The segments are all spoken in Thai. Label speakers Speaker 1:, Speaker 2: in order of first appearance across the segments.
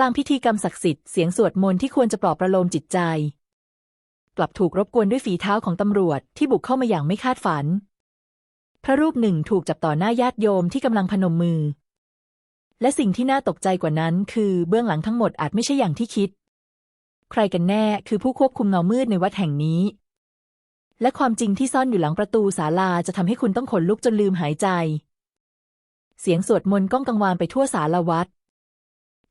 Speaker 1: กลางพิธีกรรมศักดิ์สิทธิ์เสียงสวดมนต์ที่ควรจะปลอบประโลมจิตใจ กลับถูกรบกวนด้วยฝีเท้าของตำรวจที่บุกเข้ามาอย่างไม่คาดฝัน พระรูปหนึ่งถูกจับต่อหน้าญาติโยมที่กำลังพนมมือ และสิ่งที่น่าตกใจกว่านั้น คือเบื้องหลังทั้งหมดอาจไม่ใช่อย่างที่คิด ใครกันแน่คือผู้ควบคุมเงามืดในวัดแห่งนี้ และความจริงที่ซ่อนอยู่หลังประตูศาลาจะทำให้คุณต้องขนลุกจนลืมหายใจ เสียงสวดมนต์ก้องกังวานไปทั่วศาลาวัด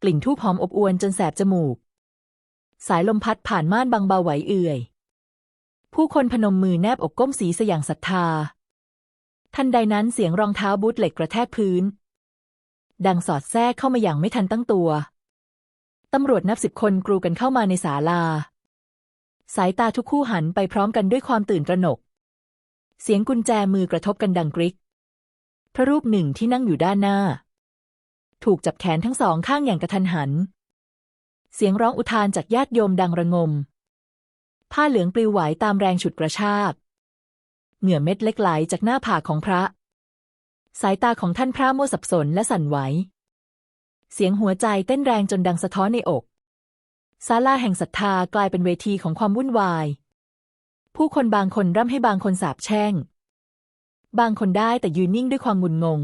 Speaker 1: กลิ่นทูบหอมอบอวนจนแสบจมูก สายลมพัดผ่านม่านบางเบาไหวเอื่อย ผู้คนพนมมือแนบอกก้มศีรษะอย่างศรัทธา ทันใดนั้นเสียงรองเท้าบูทเหล็กกระแทกพื้น ดังสอดแทรกเข้ามาอย่างไม่ทันตั้งตัว ตำรวจนับสิบคนกรูกันเข้ามาในศาลา สายตาทุกคู่หันไปพร้อมกันด้วยความตื่นตระหนก เสียงกุญแจมือกระทบกันดังกริก พระรูปหนึ่งที่นั่งอยู่ด้านหน้า ถูกจับแขนทั้งสองข้างอย่างกระทันหัน เสียงร้องอุทานจากญาติโยมดังระงม ผ้าเหลืองปลิวไหวตามแรงฉุดกระชาก เหงื่อเม็ดเล็กไหลจากหน้าผากของพระ สายตาของท่านพระมัวสับสนและสั่นไหว เสียงหัวใจเต้นแรงจนดังสะท้อนในอกศาลาแห่งศรัทธากลายเป็นเวทีของความวุ่นวาย ผู้คนบางคนร่ำให้บางคนสาบแช่ง บางคนได้แต่ยืนนิ่งด้วยความงุนงง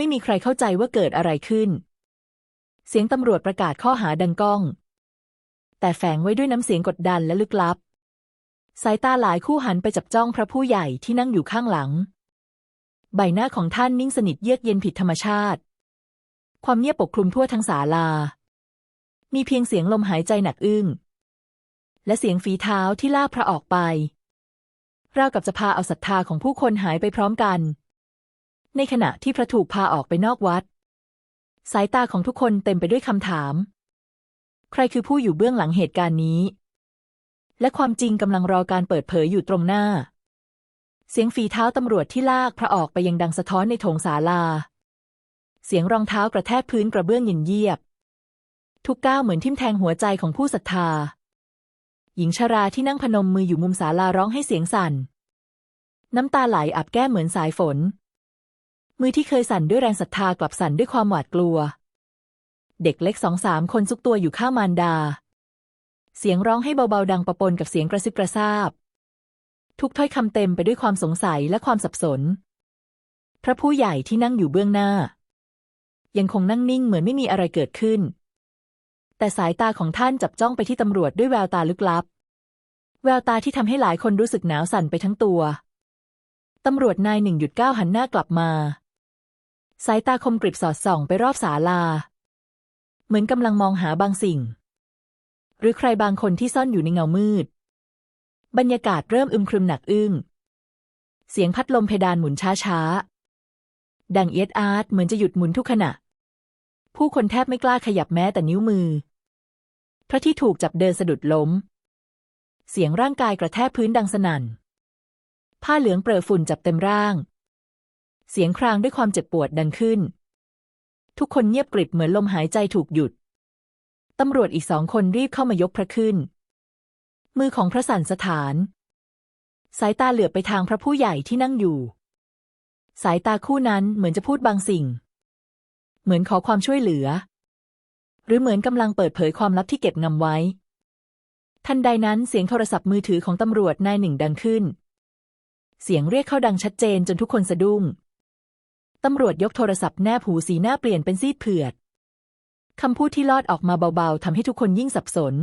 Speaker 1: ไม่มีใครเข้าใจว่าเกิดอะไรขึ้น เสียงตำรวจประกาศข้อหาดังก้อง แต่แฝงไว้ด้วยน้ำเสียงกดดันและลึกลับ สายตาหลายคู่หันไปจับจ้องพระผู้ใหญ่ที่นั่งอยู่ข้างหลัง ใบหน้าของท่านนิ่งสนิทเยือกเย็นผิดธรรมชาติ ความเงียบปกคลุมทั่วทั้งศาลา มีเพียงเสียงลมหายใจหนักอึ้งและเสียงฝีเท้าที่ลากพระออกไปราวกับจะพาเอาศรัทธาของผู้คนหายไปพร้อมกัน ในขณะที่พระถูกพาออกไปนอกวัด สายตาของทุกคนเต็มไปด้วยคำถาม ใครคือผู้อยู่เบื้องหลังเหตุการณ์นี้ และความจริงกำลังรอการเปิดเผยอยู่ตรงหน้า เสียงฝีเท้าตำรวจที่ลากพระออกไปยังดังสะท้อนในโถงศาลา เสียงรองเท้ากระแทกพื้นกระเบื้องเย็นเยียบ ทุกก้าวเหมือนทิ่มแทงหัวใจของผู้ศรัทธา หญิงชราที่นั่งพนมมืออยู่มุมศาลาร้องให้เสียงสั่นน้ำตาไหลอับแก้มเหมือนสายฝน มือที่เคยสั่นด้วยแรงศรัทธากลับสั่นด้วยความหวาดกลัว เด็กเล็กสองสามคนซุกตัวอยู่ข้างมารดา เสียงร้องให้เบาๆดังประปนกับเสียงกระซิบกระซาบ ทุกถ้อยคำเต็มไปด้วยความสงสัยและความสับสน พระผู้ใหญ่ที่นั่งอยู่เบื้องหน้า ยังคงนั่งนิ่งเหมือนไม่มีอะไรเกิดขึ้น แต่สายตาของท่านจับจ้องไปที่ตำรวจด้วยแววตาลึกลับ แววตาที่ทำให้หลายคนรู้สึกหนาวสั่นไปทั้งตัวตำรวจนายหนึ่งหยุดก้าวหันหน้ากลับมา สายตาคมกริบสอดส่องไปรอบศาลา เหมือนกำลังมองหาบางสิ่ง หรือใครบางคนที่ซ่อนอยู่ในเงามืด บรรยากาศเริ่มอึมครึมหนักอึ้ง เสียงพัดลมเพดานหมุนช้าๆ ดังเอียดอาร์ตเหมือนจะหยุดหมุนทุกขณะ ผู้คนแทบไม่กล้าขยับแม้แต่นิ้วมือ พระที่ถูกจับเดินสะดุดล้ม เสียงร่างกายกระแทกพื้นดังสนั่น ผ้าเหลืองเปรอะฝุ่นจับเต็มร่าง เสียงครางด้วยความเจ็บปวดดังขึ้น ทุกคนเงียบกริบเหมือนลมหายใจถูกหยุด ตำรวจอีกสองคนรีบเข้ามายกพระขึ้น มือของพระสันสถาน สายตาเหลือบไปทางพระผู้ใหญ่ที่นั่งอยู่ สายตาคู่นั้นเหมือนจะพูดบางสิ่ง เหมือนขอความช่วยเหลือ หรือเหมือนกำลังเปิดเผยความลับที่เก็บงำไว้ ทันใดนั้นเสียงโทรศัพท์มือถือของตำรวจนายหนึ่งดังขึ้นเสียงเรียกเข้าดังชัดเจนจนทุกคนสะดุ้ง ตำรวจยกโทรศัพท์แนบหูสีหน้าเปลี่ยนเป็นซีดเผือด คำพูดที่ลอดออกมาเบาๆทำให้ทุกคนยิ่งสับสน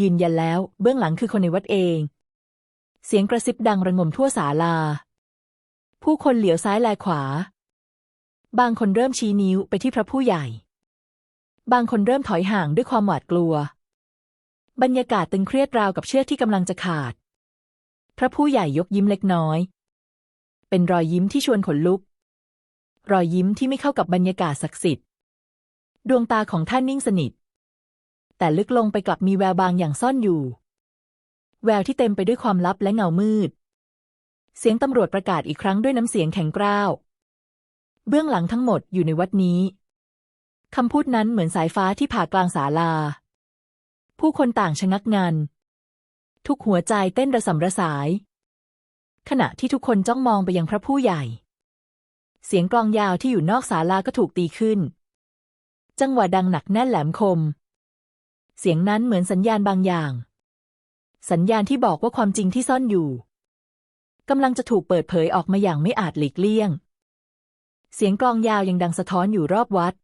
Speaker 1: ยืนยันแล้ว เบื้องหลังคือคนในวัดเอง เสียงกระซิบดังระงมทั่วศาลา ผู้คนเหลียวซ้ายแลขวา บางคนเริ่มชี้นิ้วไปที่พระผู้ใหญ่ บางคนเริ่มถอยห่างด้วยความหวาดกลัว บรรยากาศตึงเครียดราวกับเชือกที่กำลังจะขาด พระผู้ใหญ่ยกยิ้มเล็กน้อย เป็นรอยยิ้มที่ชวนขนลุก รอยยิ้มที่ไม่เข้ากับบรรยากาศศักดิ์สิทธิ์ ดวงตาของท่านนิ่งสนิท แต่ลึกลงไปกลับมีแววบางอย่างซ่อนอยู่ แววที่เต็มไปด้วยความลับและเงามืด เสียงตำรวจประกาศอีกครั้งด้วยน้ำเสียงแข็งกร้าว เบื้องหลังทั้งหมดอยู่ในวัดนี้คำพูดนั้นเหมือนสายฟ้าที่ผ่ากลางศาลา ผู้คนต่างชะงักงัน ทุกหัวใจเต้นระสำระสาย ขณะที่ทุกคนจ้องมองไปยังพระผู้ใหญ่ เสียงกลองยาวที่อยู่นอกศาลาก็ถูกตีขึ้น จังหวะดังหนักแน่นแหลมคม เสียงนั้นเหมือนสัญญาณบางอย่าง สัญญาณที่บอกว่าความจริงที่ซ่อนอยู่กำลังจะถูกเปิดเผยออกมาอย่างไม่อาจหลีกเลี่ยง เสียงกลองยาวยังดังสะท้อนอยู่รอบวัด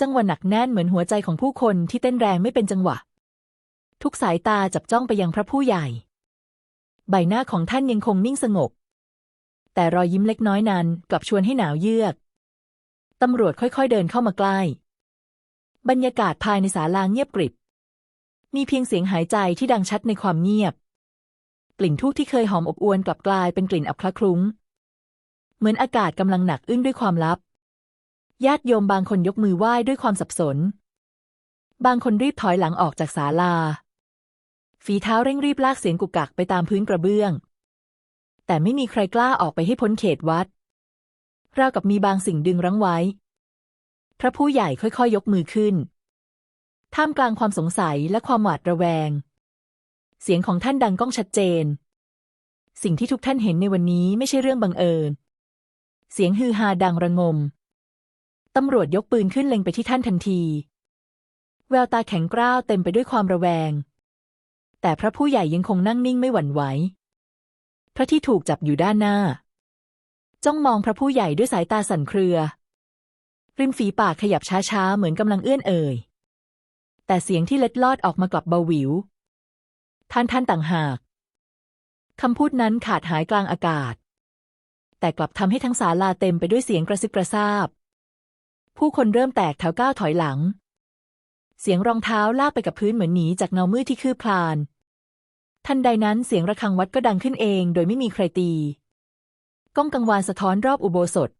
Speaker 1: จังหวะหนักแน่นเหมือนหัวใจของผู้คนที่เต้นแรงไม่เป็นจังหวะ ทุกสายตาจับจ้องไปยังพระผู้ใหญ่ ใบหน้าของท่านยังคงนิ่งสงบ แต่รอยยิ้มเล็กน้อยนั้นกลับชวนให้หนาวเยือก ตำรวจค่อยๆเดินเข้ามาใกล้ บรรยากาศภายในศาลาเงียบกริบ มีเพียงเสียงหายใจที่ดังชัดในความเงียบ กลิ่นทูบที่เคยหอมอบอวลกลับกลายเป็นกลิ่นอับคละคลุ้ง เหมือนอากาศกำลังหนักอึ้งด้วยความลับ ญาติโยมบางคนยกมือไหว้ด้วยความสับสน บางคนรีบถอยหลังออกจากศาลา ฝีเท้าเร่งรีบลากเสียงกุกกักไปตามพื้นกระเบื้อง แต่ไม่มีใครกล้าออกไปให้พ้นเขตวัดราวกับมีบางสิ่งดึงรั้งไว้ พระผู้ใหญ่ค่อยๆยยกมือขึ้น ท่ามกลางความสงสัยและความหวาดระแวง เสียงของท่านดังก้องชัดเจน สิ่งที่ทุกท่านเห็นในวันนี้ไม่ใช่เรื่องบังเอิญ เสียงฮือฮาดังระงม ตำรวจยกปืนขึ้นเล็งไปที่ท่านทันที แววตาแข็งกร้าวเต็มไปด้วยความระแวง แต่พระผู้ใหญ่ยังคงนั่งนิ่งไม่หวั่นไหว ระที่ถูกจับอยู่ด้านหน้า จ้องมองพระผู้ใหญ่ด้วยสายตาสั่นเครือ ริมฝีปากขยับช้าๆ เหมือนกำลังเอื้อนเอ่ย แต่เสียงที่เล็ดลอดออกมากลับเบาหวิว ท่านท่านต่างหากคำพูดนั้นขาดหายกลางอากาศ แต่กลับทำให้ทั้งศาลาเต็มไปด้วยเสียงกระซิบกระซาบ ผู้คนเริ่มแตกแถวก้าวถอยหลัง เสียงรองเท้าลากไปกับพื้นเหมือนหนีจากเงามืดที่คืบคลาน ทันใดนั้นเสียงระฆังวัดก็ดังขึ้นเองโดยไม่มีใครตี ก้องกังวานสะท้อนรอบอุโบสถ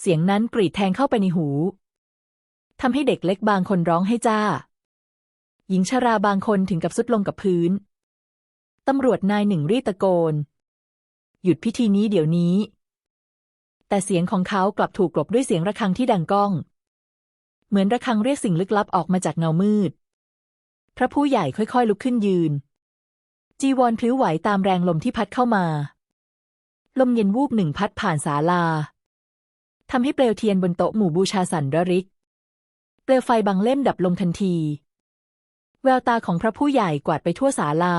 Speaker 1: เสียงนั้นกรีดแทงเข้าไปในหู ทำให้เด็กเล็กบางคนร้องให้จ้า หญิงชราบางคนถึงกับสุดลงกับพื้น ตำรวจนายหนึ่งรีตะโกน หยุดพิธีนี้เดี๋ยวนี้ แต่เสียงของเขากลับถูกกลบด้วยเสียงระฆังที่ดังก้อง เหมือนระฆังเรียกสิ่งลึกลับออกมาจากเงามืด พระผู้ใหญ่ค่อยๆ ลุกขึ้นยืน จีวรพลิ้วไหวตามแรงลมที่พัดเข้ามา ลมเย็นวูบหนึ่งพัดผ่านศาลาทำให้เปลวเทียนบนโต๊ะหมู่บูชาสั่นระริก เปลวไฟบางเล่มดับลงทันที แววตาของพระผู้ใหญ่กวาดไปทั่วศาลา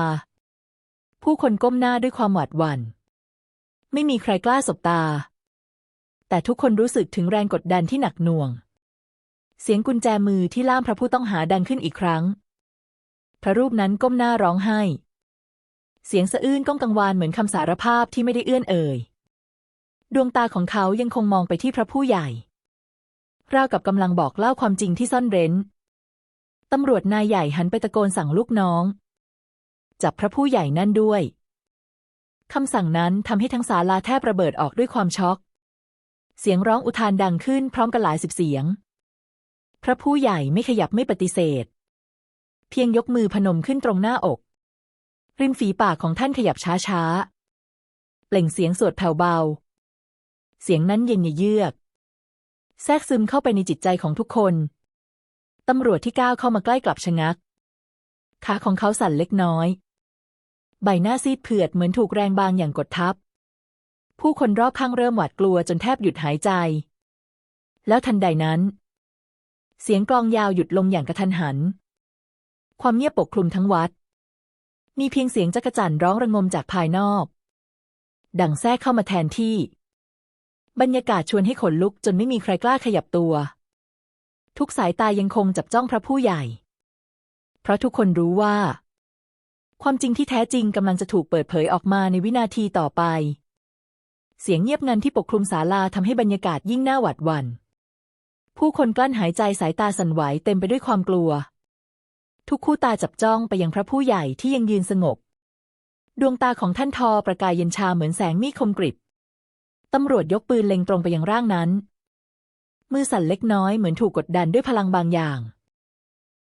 Speaker 1: ผู้คนก้มหน้าด้วยความหวาดหวัน่น ไม่มีใครกล้าสบตา แต่ทุกคนรู้สึกถึงแรงกดดันที่หนักหน่วง เสียงกุญแจมือที่ล่ามพระผู้ต้องหาดังขึ้นอีกครั้ง พระรูปนั้นก้มหน้าร้องไห้ เสียงสะอื้นก้องกังวานเหมือนคำสารภาพที่ไม่ได้เอื้อนเอ่ย ดวงตาของเขายังคงมองไปที่พระผู้ใหญ่ ราวกับกำลังบอกเล่าความจริงที่ซ่อนเร้น ตำรวจนายใหญ่หันไปตะโกนสั่งลูกน้อง จับพระผู้ใหญ่นั่นด้วย คำสั่งนั้นทำให้ทั้งศาลาแทบระเบิดออกด้วยความช็อก เสียงร้องอุทานดังขึ้นพร้อมกันหลายสิบเสียง พระผู้ใหญ่ไม่ขยับไม่ปฏิเสธ เพียงยกมือพนมขึ้นตรงหน้าอก ริมฝีปากของท่านขยับช้าๆ เปล่งเสียงสวดแผ่วเบา เสียงนั้นเย็นเยือก แทรกซึมเข้าไปในจิตใจของทุกคน ตำรวจที่ก้าวเข้ามาใกล้กลับชะงัก ขาของเขาสั่นเล็กน้อย ใบหน้าซีดเผือดเหมือนถูกแรงบางอย่างกดทับ ผู้คนรอบข้างเริ่มหวาดกลัวจนแทบหยุดหายใจ แล้วทันใดนั้น เสียงกลองยาวหยุดลงอย่างกระทันหัน ความเงียบปกคลุมทั้งวัด มีเพียงเสียงจักจั่นร้องระงมจากภายนอก ดังแทรกเข้ามาแทนที่ บรรยากาศชวนให้ขนลุกจนไม่มีใครกล้าขยับตัว ทุกสายตายังคงจับจ้องพระผู้ใหญ่ เพราะทุกคนรู้ว่า ความจริงที่แท้จริงกำลังจะถูกเปิดเผยออกมาในวินาทีต่อไป เสียงเงียบงันที่ปกคลุมศาลาทำให้บรรยากาศยิ่งน่าหวาดหวั่นผู้คนกลั้นหายใจสายตาสั่นไหวเต็มไปด้วยความกลัว ทุกคู่ตาจับจ้องไปยังพระผู้ใหญ่ที่ยังยืนสงบ ดวงตาของท่านทอประกายเย็นชาเหมือนแสงมีดคมกริบตำรวจยกปืนเล็งตรงไปยังร่างนั้น มือสั่นเล็กน้อยเหมือนถูกกดดันด้วยพลังบางอย่าง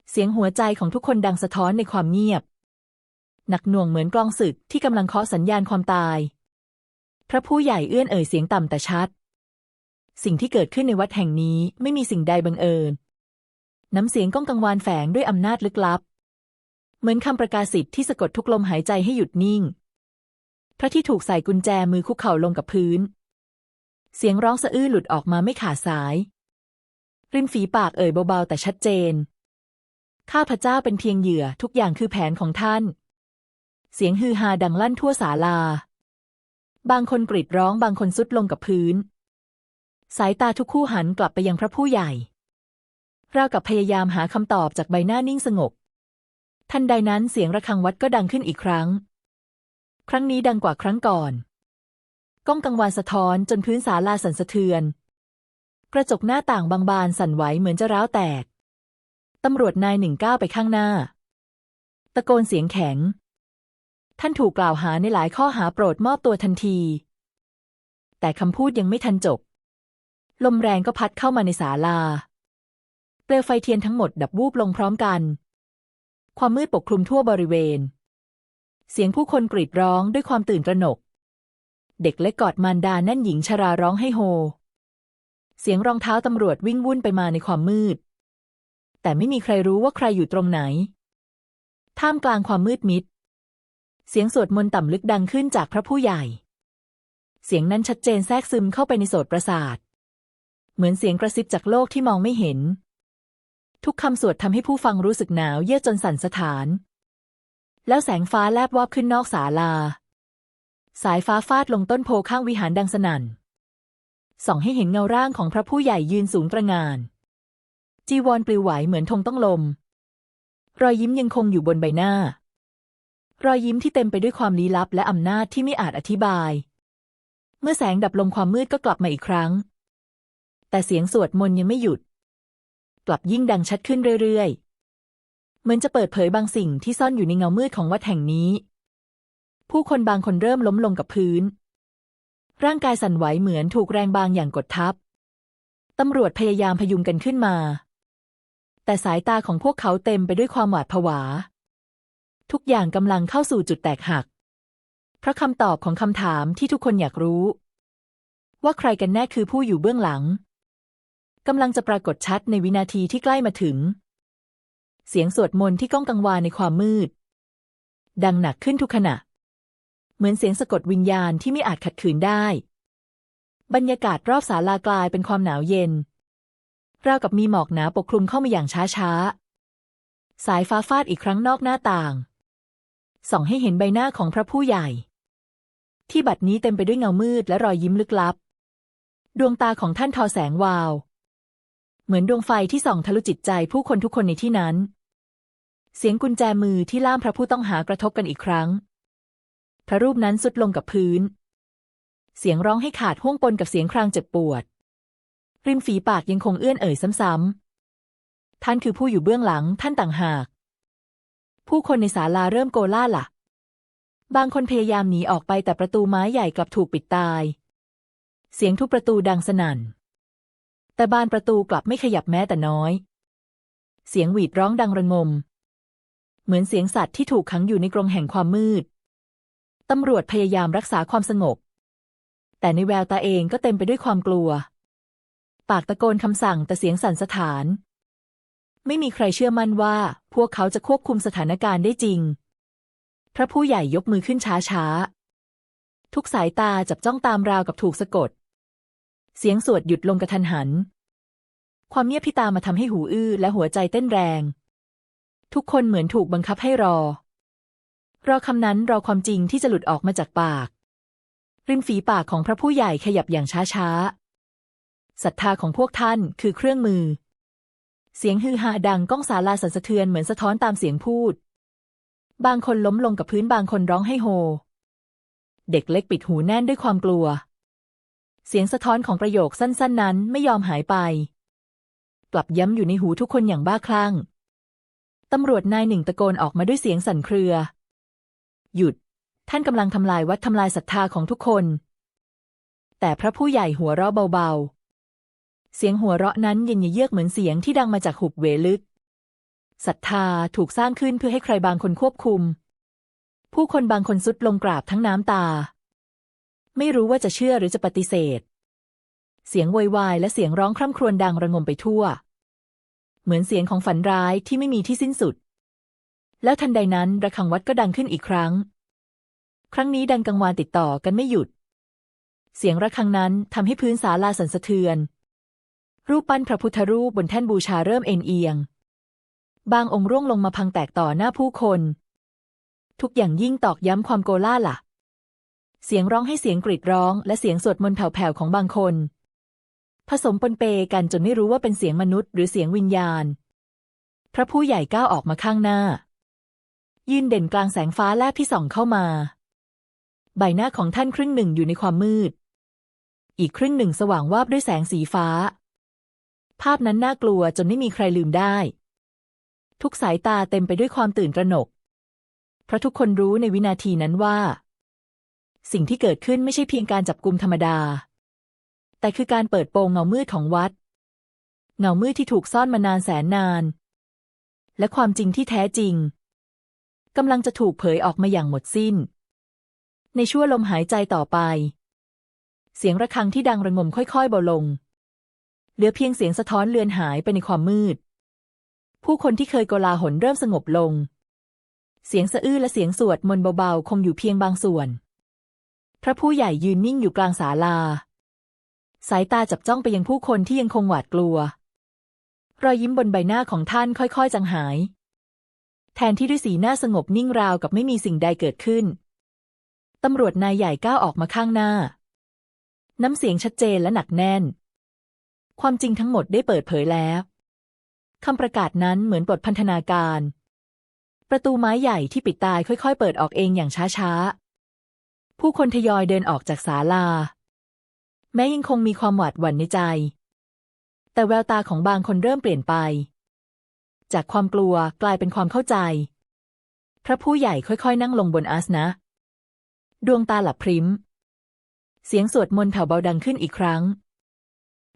Speaker 1: เสียงหัวใจของทุกคนดังสะท้อนในความเงียบ หนักหน่วงเหมือนกลองศึกที่กำลังเคาะสัญญาณความตาย พระผู้ใหญ่เอื้อนเอ่ยเสียงต่ำแต่ชัด สิ่งที่เกิดขึ้นในวัดแห่งนี้ไม่มีสิ่งใดบังเอิญ น้ำเสียงก้องกังวานแฝงด้วยอำนาจลึกลับ เหมือนคำประกาศสิทธิ์ที่สะกดทุกลมหายใจให้หยุดนิ่ง พระที่ถูกใส่กุญแจมือคุกเข่าลงกับพื้น เสียงร้องสะอื้นหลุดออกมาไม่ขาดสาย ริมฝีปากเอ่ยเบาๆแต่ชัดเจน ข้าพเจ้าเป็นเพียงเหยื่อทุกอย่างคือแผนของท่าน เสียงฮือฮาดังลั่นทั่วศาลา บางคนกรีดร้องบางคนสุดลงกับพื้น สายตาทุกคู่หันกลับไปยังพระผู้ใหญ่ ราวกับพยายามหาคำตอบจากใบหน้านิ่งสงบ ทันใดนั้นเสียงระฆังวัดก็ดังขึ้นอีกครั้ง ครั้งนี้ดังกว่าครั้งก่อน ก้องกังวานสะท้อนจนพื้นศาลาสั่นสะเทือน กระจกหน้าต่างบางบานสั่นไหวเหมือนจะร้าวแตก ตำรวจนายหนึ่งก้าวไปข้างหน้า ตะโกนเสียงแข็ง ท่านถูกกล่าวหาในหลายข้อหาโปรดมอบตัวทันที แต่คำพูดยังไม่ทันจบ ลมแรงก็พัดเข้ามาในศาลา เปลวไฟเทียนทั้งหมดดับวูบลงพร้อมกัน ความมืดปกคลุมทั่วบริเวณ เสียงผู้คนกรีดร้องด้วยความตื่นตระหนก เด็กเล็กกอดมารดาแน่นหญิงชราร้องให้โฮ เสียงรองเท้าตำรวจวิ่งวุ่นไปมาในความมืด แต่ไม่มีใครรู้ว่าใครอยู่ตรงไหน ท่ามกลางความมืดมิด เสียงสวดมนต์ต่ำลึกดังขึ้นจากพระผู้ใหญ่ เสียงนั้นชัดเจนแทรกซึมเข้าไปในโสตประสาท เหมือนเสียงกระซิบจากโลกที่มองไม่เห็น ทุกคำสวดทำให้ผู้ฟังรู้สึกหนาวเยือกจนสั่นสะท้าน แล้วแสงฟ้าแลบวาบขึ้นนอกศาลา สายฟ้าฟาดลงต้นโพข้างวิหารดังสนั่น ส่องให้เห็นเงาร่างของพระผู้ใหญ่ยืนสูงตระงาน จีวรปลิวไหวเหมือนธงต้องลม รอยยิ้มยังคงอยู่บนใบหน้า รอยยิ้มที่เต็มไปด้วยความลี้ลับและอำนาจที่ไม่อาจอธิบาย เมื่อแสงดับลงความมืดก็กลับมาอีกครั้ง แต่เสียงสวดมนต์ยังไม่หยุด กลับยิ่งดังชัดขึ้นเรื่อยๆ เหมือนจะเปิดเผยบางสิ่งที่ซ่อนอยู่ในเงามืดของวัดแห่งนี้ ผู้คนบางคนเริ่มล้มลงกับพื้น ร่างกายสั่นไหวเหมือนถูกแรงบางอย่างกดทับ ตำรวจพยายามพยุงกันขึ้นมา แต่สายตาของพวกเขาเต็มไปด้วยความหวาดผวา ทุกอย่างกำลังเข้าสู่จุดแตกหัก เพราะคำตอบของคำถามที่ทุกคนอยากรู้ ว่าใครกันแน่คือผู้อยู่เบื้องหลัง กำลังจะปรากฏชัดในวินาทีที่ใกล้มาถึง เสียงสวดมนต์ที่ก้องกังวานในความมืด ดังหนักขึ้นทุกขณะ เหมือนเสียงสะกดวิญญาณที่ไม่อาจขัดขืนได้ บรรยากาศรอบศาลากลายเป็นความหนาวเย็น ราวกับมีหมอกหนาปกคลุมเข้ามาอย่างช้าๆ สายฟ้าฟาดอีกครั้งนอกหน้าต่าง ส่องให้เห็นใบหน้าของพระผู้ใหญ่ ที่บัดนี้เต็มไปด้วยเงามืดและรอยยิ้มลึกลับ ดวงตาของท่านทอแสงวาว เหมือนดวงไฟที่ส่องทะลุจิตใจผู้คนทุกคนในที่นั้น เสียงกุญแจมือที่ล่ามพระผู้ต้องหากระทบกันอีกครั้ง พระรูปนั้นสุดลงกับพื้น เสียงร้องให้ขาดห้วงปนกับเสียงครางเจ็บปวด ริมฝีปากยังคงเอื้อนเอ่ยซ้ำๆ ท่านคือผู้อยู่เบื้องหลังท่านต่างหาก ผู้คนในศาลาเริ่มโกล่าละ่ะ บางคนพยายามหนีออกไปแต่ประตูไม้ใหญ่กลับถูกปิดตาย เสียงทุบประตูดังสนั่น แต่บานประตูกลับไม่ขยับแม้แต่น้อย เสียงหวีดร้องดังระงม เหมือนเสียงสัตว์ที่ถูกขังอยู่ในกรงแห่งความมืด ตำรวจพยายามรักษาความสงบ แต่ในแววตาเองก็เต็มไปด้วยความกลัว ปากตะโกนคำสั่งแต่เสียงสั่นสะท้าน ไม่มีใครเชื่อมั่นว่า พวกเขาจะควบคุมสถานการณ์ได้จริง พระผู้ใหญ่ยกมือขึ้นช้าๆ ทุกสายตาจับจ้องตามราวกับถูกสะกด เสียงสวดหยุดลงกระทันหัน ความเงียบพิตามมาทำให้หูอื้อและหัวใจเต้นแรง ทุกคนเหมือนถูกบังคับให้รอ รอคำนั้นรอความจริงที่จะหลุดออกมาจากปาก ริมฝีปากของพระผู้ใหญ่ขยับอย่างช้าๆศรัทธาของพวกท่านคือเครื่องมือ เสียงฮือฮาดังก้องศาลาสั่นสะเทือนเหมือนสะท้อนตามเสียงพูด บางคนล้มลงกับพื้นบางคนร้องให้โฮเด็กเล็กปิดหูแน่นด้วยความกลัว เสียงสะท้อนของประโยคสั้น ๆ นั้นไม่ยอมหายไป กลับย้ำอยู่ในหูทุกคนอย่างบ้าคลั่ง ตำรวจนายหนึ่งตะโกนออกมาด้วยเสียงสั่นเครือ หยุด ท่านกำลังทำลายวัดทำลายศรัทธาของทุกคน แต่พระผู้ใหญ่หัวเราะเบา ๆ เสียงหัวเราะนั้นเย็นเยือกเหมือนเสียงที่ดังมาจากหุบเหวลึก ศรัทธาถูกสร้างขึ้นเพื่อให้ใครบางคนควบคุม ผู้คนบางคนสุดลงกราบทั้งน้ำตา ไม่รู้ว่าจะเชื่อหรือจะปฏิเสธ เสียงโวยวายและเสียงร้องคร่ำครวญดังระงมไปทั่ว เหมือนเสียงของฝันร้ายที่ไม่มีที่สิ้นสุด แล้วทันใดนั้นระฆังวัดก็ดังขึ้นอีกครั้ง ครั้งนี้ดังกังวานติดต่อกันไม่หยุด เสียงระฆังนั้นทำให้พื้นศาลาสั่นสะเทือน รูปปั้นพระพุทธรูปบนแท่นบูชาเริ่มเอ็นเอียง บางองค์ร่วงลงมาพังแตกต่อหน้าผู้คน ทุกอย่างยิ่งตอกย้ำความโกล่าหละ เสียงร้องให้เสียงกรีดร้อง และเสียงสวดมนต์แผ่วๆของบางคน ผสมปนเปกันจนไม่รู้ว่าเป็นเสียงมนุษย์หรือเสียงวิญญาณ พระผู้ใหญ่ก้าวออกมาข้างหน้า ยืนเด่นกลางแสงฟ้าแลบที่ส่องเข้ามา ใบหน้าของท่านครึ่งหนึ่งอยู่ในความมืด อีกครึ่งหนึ่งสว่างวาบด้วยแสงสีฟ้า ภาพนั้นน่ากลัวจนไม่มีใครลืมได้ ทุกสายตาเต็มไปด้วยความตื่นตระหนก เพราะทุกคนรู้ในวินาทีนั้นว่า สิ่งที่เกิดขึ้นไม่ใช่เพียงการจับกลุมธรรมดา แต่คือการเปิดโปงเงามืดของวัด เงามืดที่ถูกซ่อนมานานแสนนาน และความจริงที่แท้จริงกำลังจะถูกเผยออกมาอย่างหมดสิ้น ในชั่วลมหายใจต่อไป เสียงระฆังที่ดังระงมค่อยๆเบาลง เหลือเพียงเสียงสะท้อนเลือนหายไปในความมืด ผู้คนที่เคยโกลาหลเริ่มสงบลง เสียงสะอื้นและเสียงสวดมนต์เบาๆ คงอยู่เพียงบางส่วน พระผู้ใหญ่ยืนนิ่งอยู่กลางศาลา สายตาจับจ้องไปยังผู้คนที่ยังคงหวาดกลัว รอยยิ้มบนใบหน้าของท่านค่อยๆจางหาย แทนที่ด้วยสีหน้าสงบนิ่งราวกับไม่มีสิ่งใดเกิดขึ้น ตำรวจนายใหญ่ก้าวออกมาข้างหน้า น้ำเสียงชัดเจนและหนักแน่น ความจริงทั้งหมดได้เปิดเผยแล้วคำประกาศนั้นเหมือนบทพันธนาการ ประตูไม้ใหญ่ที่ปิดตายค่อยๆ เปิดออกเองอย่างช้าๆ ผู้คนทยอยเดินออกจากศาลา แม้ยังคงมีความหวาดหวั่นในใจ แต่แววตาของบางคนเริ่มเปลี่ยนไป จากความกลัวกลายเป็นความเข้าใจ พระผู้ใหญ่ค่อยๆ นั่งลงบนอาสนะ ดวงตาหลับพริ้ม เสียงสวดมนต์แผ่วเบาดังขึ้นอีกครั้ง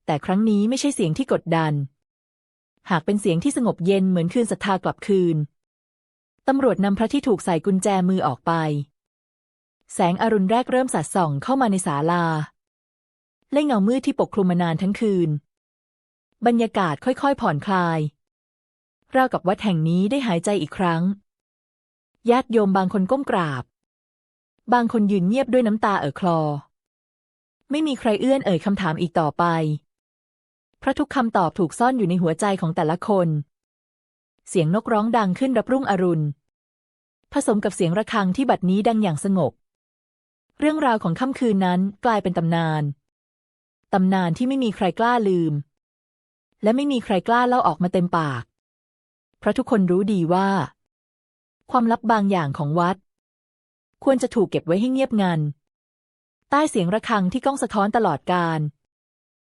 Speaker 1: แต่ครั้งนี้ไม่ใช่เสียงที่กดดัน หากเป็นเสียงที่สงบเย็นเหมือนคืนศรัทธากลับคืนตำรวจนำพระที่ถูกใส่กุญแจมือออกไป แสงอรุณแรกเริ่มสัดส่องเข้ามาในศาลา และเงามืดที่ปกคลุมมานานทั้งคืน บรรยากาศค่อยๆ ผ่อนคลาย ราวกับวัดแห่งนี้ได้หายใจอีกครั้ง ญาติโยมบางคนก้มกราบ บางคนยืนเงียบด้วยน้ำตาเอ่อคลอ ไม่มีใครเอื้อนเอ่ยคำถามอีกต่อไปเพราะทุกคำตอบถูกซ่อนอยู่ในหัวใจของแต่ละคน เสียงนกร้องดังขึ้นรับรุ่งอรุณ ผสมกับเสียงระฆังที่บัดนี้ดังอย่างสงบ เรื่องราวของค่ำคืนนั้นกลายเป็นตำนาน ตำนานที่ไม่มีใครกล้าลืม และไม่มีใครกล้าเล่าออกมาเต็มปาก เพราะทุกคนรู้ดีว่า ความลับบางอย่างของวัด ควรจะถูกเก็บไว้ให้เงียบงัน ใต้เสียงระฆังที่ก้องสะท้อนตลอดกาล